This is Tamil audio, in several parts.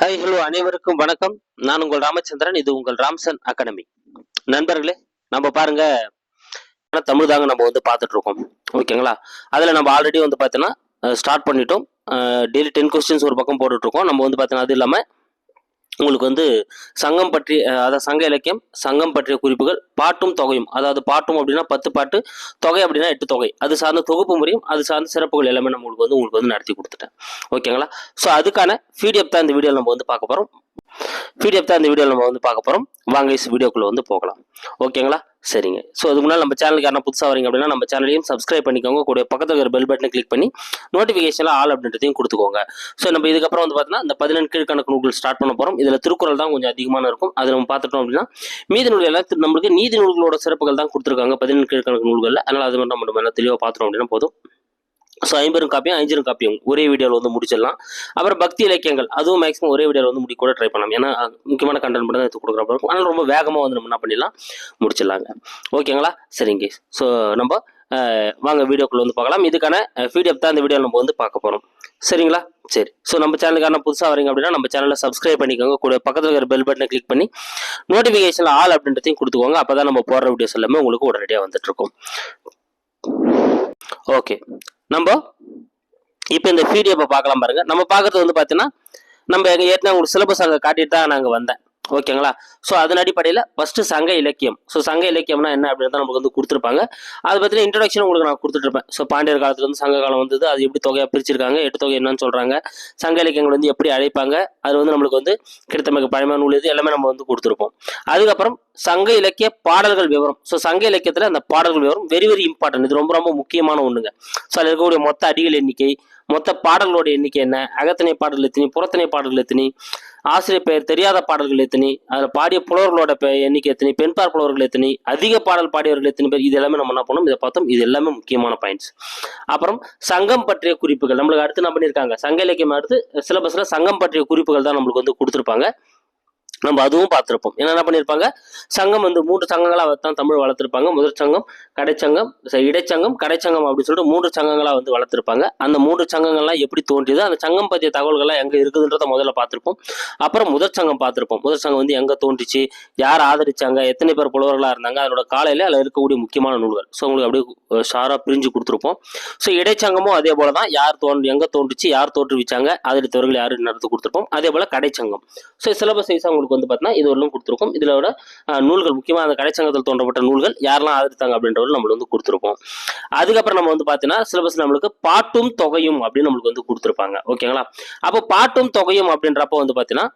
ஹாய் ஹலோ அனைவருக்கும் வணக்கம். நான் உங்கள் ராமச்சந்திரன் இது உங்கள் ராம்சன் அகாடமி. நண்பர்களே நம்ம பாருங்க தமிழ் தாங்க நம்ம வந்து பார்த்துட்டு இருக்கோம் ஓகேங்களா? அதில் நம்ம ஆல்ரெடி வந்து பார்த்தீங்கன்னா ஸ்டார்ட் பண்ணிட்டோம். டெய்லி டென் கொஸ்டின்ஸ் ஒரு பக்கம் போட்டுட்ருக்கோம். நம்ம வந்து பார்த்தீங்கன்னா அது இல்லாமல் உங்களுக்கு வந்து சங்கம் பற்றி அதாவது சங்க இலக்கியம் சங்கம் பற்றிய குறிப்புகள் பாட்டும் தொகையும். அதாவது பாட்டும் அப்படின்னா பத்து பாட்டு தொகை அப்படின்னா எட்டு தொகை. அது சார்ந்த தொகுப்பு முறையும் அது சார்ந்த சிறப்புகள் எல்லாமே நம்ம உங்களுக்கு வந்து உங்களுக்கு வந்து நடத்தி கொடுத்துட்டேன். ஓகேங்களா? ஸோ அதுக்கான பிடிஎஃப் தான் இந்த வீடியோவில் நம்ம வந்து பார்க்க போகிறோம் பிடிஎஃப் தான் இந்த வீடியோவில் நம்ம வந்து பார்க்க போகிறோம் வாங்க இஸ் வீடியோக்குள்ளே வந்து போகலாம். ஓகேங்களா சரிங்க. ஸோ அதுக்கு முன்னால் நம்ம சேனலுக்கு யாரா புதுசாக வரீங்க அப்படின்னா நம்ம சேனலையும் சப்ஸ்கிரைப் பண்ணிக்கோங்க. கூட பக்கத்தில் இருக்கிற பெல் பட்டனை கிளிக் பண்ணி நோட்டிஃபிகேஷனில் ஆல் அப்படின்றதையும் கொடுத்துக்கோங்க. ஸோ நம்ம இதுக்கப்புறம் வந்து பார்த்தீங்கன்னா இந்த பதினெண்டு கீழ்கணக்கு நூல்கள் ஸ்டார்ட் பண்ண போகிறோம் இதில் திருக்குறள் தான் கொஞ்சம் அதிகமான இருக்கும். அது நம்ம பார்த்துட்டோம் அப்படின்னா மீதி நூல்கள் எல்லாம் நம்மளுக்கு நீதி நூல்களோட சிறப்புகள் தான் கொடுத்துருக்காங்க பதினெண்டு கீழ்கணக்கு நூல்களில். அதனால் அது மட்டும் நம்ம நல்லா தெளிவாக பார்த்துட்டோம் அப்படின்னா போதும். ஸோ ஐம்பெரும் காப்பியும் ஐஞ்சிரும் காப்பியும் ஒரே வீடியோவில் வந்து முடிச்சிடலாம். அப்புறம் பக்தி இலக்கியங்கள் அதுவும் மேக்ஸிமம் ஒரே வீடியோவில் வந்து முடிக்க கூட ட்ரை பண்ணலாம். ஏன்னா முக்கியமான கண்டென்ட் மட்டும் தான் எடுத்து கொடுக்குற மாதிரி இருக்கும். ஆனால் ரொம்ப வேகமாக வந்து நம்ம என்ன பண்ணிடலாம் முடிச்சிடலாங்க. ஓகேங்களா சரிங்க ஸோ நம்ம வாங்க வீடியோக்குள்ளே வந்து பார்க்கலாம். இதுக்கான பிடிஎஃப் தான் இந்த வீடியோ நம்ம வந்து பார்க்க போகிறோம் சரிங்களா? சரி. ஸோ நம்ம சேனலுக்கான புதுசாக வரீங்க அப்படின்னா நம்ம சேனலை சப்ஸ்கிரைப் பண்ணிக்கோங்க. கூட பக்கத்தில் இருக்கிற பெல் பட்டனை கிளிக் பண்ணி நோட்டிஃபிகேஷனில் ஆல் அப்படின்றதையும் கொடுத்துக்கோங்க. அப்போ தான் நம்ம போடுற வீடியோஸ் எல்லாமே உங்களுக்கு உடனடியாக வந்துட்டுருக்கும் ஓகே நம்ம இப்போ இந்த பிடிஎஃப் பார்க்கலாம் பாருங்க. நம்ம பார்க்கறது வந்து பார்த்தீங்கன்னா நம்ம எங்க ஏற்கனவே உங்களுக்கு சிலபஸ் அங்கே காட்டிட்டு தான் நாங்கள் வந்தேன். ஓகேங்களா ஸோ அதன் அடிப்படையில் ஃபர்ஸ்ட் சங்க இலக்கியம். ஸோ சங்க இலக்கியம்னா என்ன அப்படின்னு நமக்கு வந்து கொடுத்துருப்பாங்க. அதை பற்றின இன்ட்ரடக்ஷன் உங்களுக்கு நான் கொடுத்துட்ருப்பேன் ஸோ பாண்டியர் காலத்துலேருந்து சங்க காலம் வந்தது. அது எப்படி தொகையாக பிரிச்சிருக்காங்க எட்டு தொகை என்னன்னு சொல்கிறாங்க சங்க இலக்கியங்கள் வந்து எப்படி அழைப்பாங்க அது வந்து நம்மளுக்கு வந்து கிடைத்த மிக பழமையான நூல் இது. எல்லாமே நம்ம வந்து கொடுத்துருப்போம். அதுக்கப்புறம் சங்க இலக்கிய பாடல்கள் விவரம். ஸோ சங்க இலக்கியத்தில் அந்த பாடல்கள் விவரம் வெரி வெரி இம்பார்ட்டன்ட் இது ரொம்ப ரொம்ப முக்கியமான ஒன்றுங்க ஸோ அதில் இருக்கக்கூடிய மொத்த அடிகள் எண்ணிக்கை மொத்த பாடல்களோட எண்ணிக்கை என்ன அகத்தனை பாடல்கள் எத்தனை புறத்தனை பாடல்கள் எத்தனை ஆசிரியர் பெயர் தெரியாத பாடல்கள் எத்தனை அதில் பாடிய புலவர்களோட பெ- எண்ணிக்கை எத்தனை பெண்பார் புலவர்கள் எத்தனை அதிக பாடல் பாடியவர்கள் எத்தனை பேர் இது எல்லாமே நம்ம என்ன பண்ணோம் இதை பார்த்தோம் இது எல்லாமே முக்கியமான பாயிண்ட்ஸ் அப்புறம் சங்கம் பற்றிய குறிப்புகள் நம்மளுக்கு அடுத்து என்ன பண்ணியிருக்காங்க சங்க இலக்கியம் அடுத்து சிலபஸில் சங்கம் பற்றிய குறிப்புகள் தான் நம்மளுக்கு வந்து கொடுத்துருப்பாங்க. நம்ம அதுவும் பார்த்துருப்போம். என்ன என்ன பண்ணியிருப்பாங்க? சங்கம் வந்து மூன்று சங்கங்களாக தான் தமிழ் வளர்த்துருப்பாங்க. முதல் சங்கம் கடைச்சங்கம் இடைச்சங்கம் கடைச்சங்கம் அப்படின்னு சொல்லிட்டு மூன்று சங்கங்களாக வந்து வளர்த்துருப்பாங்க. அந்த மூன்று சங்கங்கள்லாம் எப்படி தோன்றியது? அந்த சங்கம் பற்றிய தகவல்கள்லாம் எங்கே இருக்குதுன்றத முதல்ல பார்த்துருப்போம். அப்புறம் முதற் சங்கம் பார்த்துருப்போம். முதற் சங்கம் வந்து எங்கே தோன்றிச்சு? யார் ஆதரிச்சாங்க? எத்தனை பேர் புலவர்களாக இருந்தாங்க? அதனோட காலையில் அதில் இருக்கக்கூடிய முக்கியமான நூல்கள். ஸோ உங்களுக்கு அப்படியே ஷாராக பிரிஞ்சு கொடுத்துருப்போம். ஸோ இடைச்சங்கமும் அதே போல தான் யார் தோன்றி எங்கே தோன்றிச்சு? யார் தோற்றுவிச்சாங்க? ஆதரித்தவர்கள் யார் நடத்து கொடுத்துருப்போம்? அதே போல் கடைச்சங்கம். ஸோ சிலபஸ் வைஸாக உங்களுக்கு வந்து பார்த்தீங்கன்னா இது வரலும் கொடுத்துருக்கோம். இதோட நூல்கள் முக்கியமாக அந்த கடைச்சங்கத்தில் தோன்றப்பட்ட நூல்கள் யாரெல்லாம் ஆதரித்தாங்க அப்படின்றவர்கள் நம்மளுக்கு வந்து கொடுத்துருப்போம். அதுக்கப்புறம் நம்ம வந்து பார்த்தீங்கன்னா சிலபஸ் நம்மளுக்கு பாட்டும் தொகையும் அப்படின்னு நம்மளுக்கு வந்து கொடுத்துருப்பாங்க. ஓகேங்களா? அப்போ பாட்டும் தொகையும் அப்படின்றப்ப வந்து பார்த்தீங்கன்னா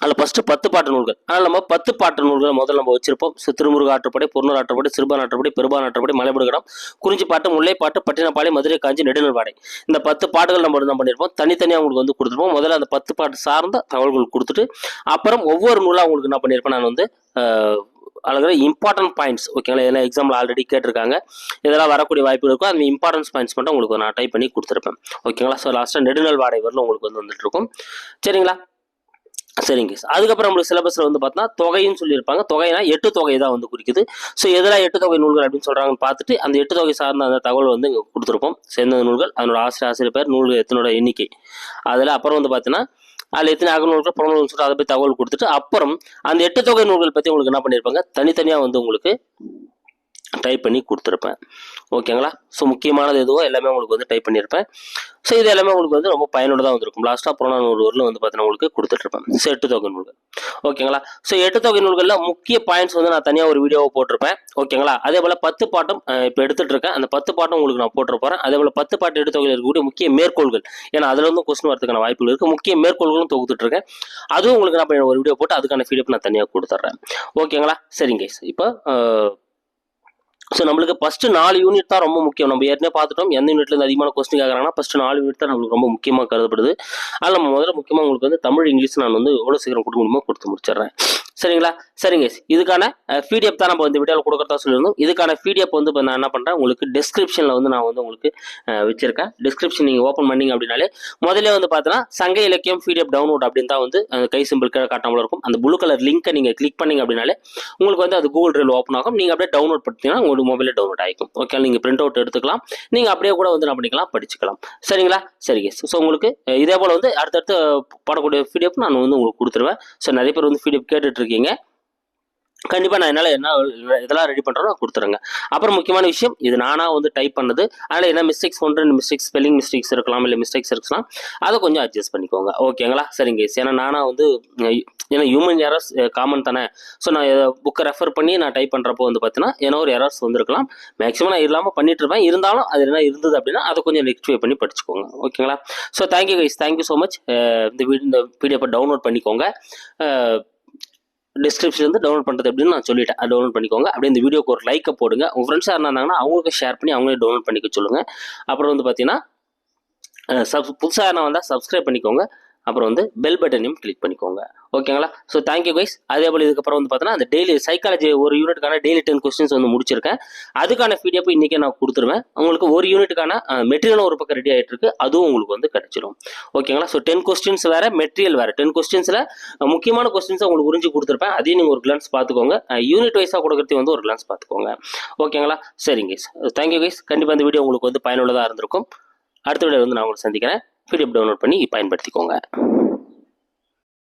அதில் ஃபஸ்ட்டு பத்து பாட்டு நூல்கள். அதனால் நம்ம பத்து பாட்டு நூல்களை முதல்ல நம்ம வச்சிருப்போம். சி- திருமுருக ஆற்றுப்படை பொருணர் ஆற்றுப்படை சிறுபான் ஆற்றுப்படை பெருபான் ஆற்றுப்படை மலைபடுகடம் முல்லை பாட்டு பட்டினப்பாடி மதுரை காஞ்சி நெடுநல்வாடை இந்த பத்து பாட்டுகள் நம்ம என்ன பண்ணியிருப்போம் தனித்தனியாக அவங்களுக்கு வந்து கொடுத்துருப்போம். முதல்ல அந்த பத்து பாட்டு சார்ந்த தகவல்கள் கொடுத்துட்டு அப்புறம் ஒவ்வொரு நூலாக அவங்களுக்கு என்ன பண்ணியிருப்பேன் நான் வந்து அதில் இம்பார்ட்டன்ட் பாயிண்ட்ஸ் ஓகேங்களா இதெல்லாம் எக்ஸாம்பிள் ஆல்ரெடி கேட்டிருக்காங்க. இதெல்லாம் வரக்கூடிய வாய்ப்பு இருக்கும். அந்த இம்பார்ட்டன்ஸ் பாயிண்ட்ஸ் மட்டும் உங்களுக்கு நான் டைப் பண்ணி கொடுத்துருப்பேன். ஓகேங்களா ஸோ லாஸ்ட்டாக நெடுநல் வாடகை வரலும் உங்களுக்கு வந்து வந்துட்டு இருக்கும் சரிங்களா? சரிங்க. சார் அதுக்கப்புறம் நம்மளுக்கு சிலபஸில் வந்து பார்த்தா தொகைன்னு சொல்லியிருப்பாங்க. தொகைனா எட்டு தொகை தான் வந்து குறிக்குது. ஸோ எதெல்லாம் எட்டு தொகை நூல்கள் அப்படின்னு சொல்கிறாங்கன்னு பார்த்துட்டு அந்த எட்டு தொகை சார்ந்த அந்த தகவல் வந்து இங்கே கொடுத்துருப்போம். சேர்ந்த நூல்கள் அதனோட ஆசிரியர் ஆசிரியர் பேர் நூல்கள் எத்தனோட எண்ணிக்கை. அதில் அப்புறம் வந்து பார்த்தீங்கன்னா அதில் எத்தனை அகநூல்கள் புறநூல்கள் சொல்லிட்டு அதை பற்றி தகவல் கொடுத்துட்டு அப்புறம் அந்த எட்டு தொகை நூல்கள் பற்றி உங்களுக்கு என்ன பண்ணியிருப்பாங்க தனித்தனியாக வந்து உங்களுக்கு டைப் பண்ணி கொடுத்துருப்பேன். ஓகேங்களா ஸோ முக்கியமானது எதுவோ எல்லாமே உங்களுக்கு வந்து டைப் பண்ணியிருப்பேன். ஸோ இது எல்லாமே உங்களுக்கு வந்து ரொம்ப பயனுள்ளதாக வந்துருக்கும். லாஸ்ட்டாக புறநானூறு ஊரில் வந்து பார்த்தீங்கன்னா உங்களுக்கு கொடுத்துட்ருப்பேன். ஸோ எட்டு தொகை நூல்கள். ஓகேங்களா ஸோ எட்டு தொகை நூல்களில் முக்கிய பாயிண்ட்ஸ் வந்து நான் தனியாக ஒரு வீடியோவை போட்டிருப்பேன். ஓகேங்களா அதே போல் பத்து பாட்டும் இப்போ எடுத்துட்டு இருக்கேன் அந்த பத்து பாட்டும் உங்களுக்கு நான் போட்டு போகிறேன் அதே போல் பத்து பாட்டு எட்டு தொகையில் இருக்கக்கூடிய முக்கிய மேற்கோள்கள். ஏன்னா அதில் வந்து கொஸ்டின் வரதுக்கான வாய்ப்புகள் இருக்குது முக்கிய மேற்கோள்களும் தொகுத்துட்டு இருக்கேன் அதுவும் உங்களுக்கு நான் ஒரு வீடியோ போட்டு அதுக்கான ஃபீடப் நான் தனியாக கொடுத்துட்றேன். ஓகேங்களா சரிங்க இப்போ ஸோ நம்மளுக்கு ஃபஸ்ட்டு நாலு யூனிட் தான் ரொம்ப முக்கியம். நம்ம ஏற்கனவே பார்த்துட்டோம் எந்த யூனிட்லேருந்து அதிகமான கொஸ்டின் கேட்குறாங்கன்னா ஃபஸ்ட்டு நாலு யூனிட் தான் நம்மளுக்கு ரொம்ப முக்கியமாக கருதப்படுது. அதில் நம்ம முதல்ல முக்கியமாக உங்களுக்கு வந்து தமிழ் இங்கிலீஷ் நான் வந்து எவ்வளோ சீக்கிரம் கொடுக்க முடியுமோ கொடுத்து முடிச்சிடுறேன். சரிங்களா? சரிங்க இதுக்கான பிடிஎஃப் தான் நம்ம இந்த வீடியோவில் கொடுக்குறதா சொல்லியிருந்தோம். இதுக்கான பிடிஎஃப் வந்து இப்போ நான் என்ன பண்ணுறேன் உங்களுக்கு டிஸ்கிரிப்ஷனில் வந்து நான் வந்து உங்களுக்கு வச்சிருக்கேன். டிஸ்கிரிப்ஷன் நீங்கள் ஓப்பன் பண்ணீங்க அப்படின்னாலே முதல்ல வந்து பார்த்தீங்கன்னா சங்க இலக்கியம் பிடிஎஃப் டவுன்லோட் அப்படின்னு தான் வந்து அந்த கை சிம்பிள் கீழே காட்டாமல் இருக்கும். அந்த ப்ளூ கலர் லிங்க்கை நீங்கள் கிளிக் பண்ணிங்க அப்படின்னாலே உங்களுக்கு வந்து அது கூகுள் ட்ரைவ் ஓப்பன் ஆகும். நீங்கள் அப்படியே டவுன்லோட் பண்ணிங்கன்னா உங்களுக்கு மொபைலில் டவுன்லோட் ஆகிக்கும் ஓகே நீங்கள் பிரிண்ட் அவுட் எடுத்துக்கலாம். நீங்கள் அப்படியே கூட வந்து என்ன பண்ணிக்கலாம் படிச்சுக்கலாம். சரிங்களா? சரிங்க ஸோ உங்களுக்கு இதே போல் வந்து அடுத்தடுத்து பாடக்கூடிய பிடிஎஃப் நான் வந்து உங்களுக்கு கொடுத்துருவேன். ஸோ நிறைய பேர் வந்து பிடிஎஃப் கேட்டுட்டு இருக்கீங்க கண்டிப்பாக நான் என்னால் என்ன இதெல்லாம் ரெடி பண்ணுறோம் கொடுத்துருங்க. அப்புறம் முக்கியமான விஷயம் இது நானாக வந்து டைப் பண்ணது. அதனால் என்ன மிஸ்டேக்ஸ் ஒன்று ரெண்டு மிஸ்டேக்ஸ் ஸ்பெல்லிங் மிஸ்டேக்ஸ் இருக்கலாம் இல்லை மிஸ்டேக்ஸ் இருக்கலாம். அதை கொஞ்சம் அட்ஜஸ்ட் பண்ணிக்கோங்க. ஓகேங்களா சரிங்க ஏன்னா நானாக வந்து ஏன்னா ஹியூமன் எரர்ஸ் காமன் தானே. ஸோ நான் புக்கை ரெஃபர் பண்ணி நான் டைப் பண்ணுறப்போ வந்து பார்த்தீங்கன்னா ஏன்னா ஒரு எரர்ஸ் வந்திருக்கலாம். மேக்ஸிமம் நான் இல்லாமல் பண்ணிட்டு இருப்பேன். இருந்தாலும் அது என்ன இருந்தது அப்படின்னா அதை கொஞ்சம் ரெக்டிஃபை பண்ணி படிச்சுக்கோங்க. ஓகேங்களா so thank you guys thank you so much இந்த வீடியோ இந்த பிடிஎஃப் டவுன்லோட் பண்ணிக்கோங்க. டிஸ்கிரிப்ஷன் வந்து டவுன்லோட் பண்ணுறது அப்படின்னு நான் சொல்லிட்டேன். அது டவுன்லோட் பண்ணிக்கோங்க. அப்படியே இந்த வீடியோக்கு ஒரு லைக்கை போடுங்க. உங்கள் ஃப்ரெண்ட்ஸாக இருந்தாங்கன்னா அவங்களுக்கு ஷேர் பண்ணி அவங்களே டவுன்லோட் பண்ணிக்க சொல்லுங்கள் அப்புறம் வந்து பார்த்தீங்கன்னா சப் புதுசாக நான் வந்தால் சப்ஸ்கிரைப் பண்ணிக்கோங்க. அப்புறம் வந்து பெல் பட்டனையும் கிளிக் பண்ணிக்கோங்க. ஓகேங்களா ஸோ தேங்க்யூ கைஸ் அதே போல் இதுக்கப்புறம் வந்து பார்த்தீங்கன்னா அந்த டெய்லி சைக்காலஜி ஒரு யூனிட்டுக்கான டெய்லி டென் கொஸ்டின்ஸ் வந்து முடிச்சிருக்கேன். அதுக்கான பிடிஎஃப் இன்றைக்கே நான் கொடுத்துருவேன். உங்களுக்கு ஒரு யூனிட்டுக்கான மெட்டீரியலும் ஒரு பக்கம் ரெடி ஆகிட்டு இருக்கு. அதுவும் உங்களுக்கு வந்து கிடைச்சிரும். ஓகேங்களா ஸோ டென் கொஸ்டின்ஸ் வேறு மெட்டீரியல் வேறு. டென் கொஸ்டின்ஸில் முக்கியமான கொஸ்டின்ஸை உங்களுக்கு புரிஞ்சு கொடுத்துருப்பேன். அதையும் நீங்கள் ஒரு கிளான்ஸ் பார்த்துக்கோங்க. யூனிட் வைஸாக கொடுக்குறதையும் வந்து ஒரு கிளான்ஸ் பார்த்துக்கோங்க. ஓகேங்களா சரிங்க கைஸ் தேங்க்யூ கைஸ் கண்டிப்பாக இந்த வீடியோ உங்களுக்கு வந்து பயனுள்ளதாக இருந்திருக்கும். அடுத்த வீடியோ வந்து நான் உங்களுக்கு சந்திக்கிறேன். பிடிஎஃப் டவுன்லோட் பண்ணி பயன்படுத்திக்கோங்க.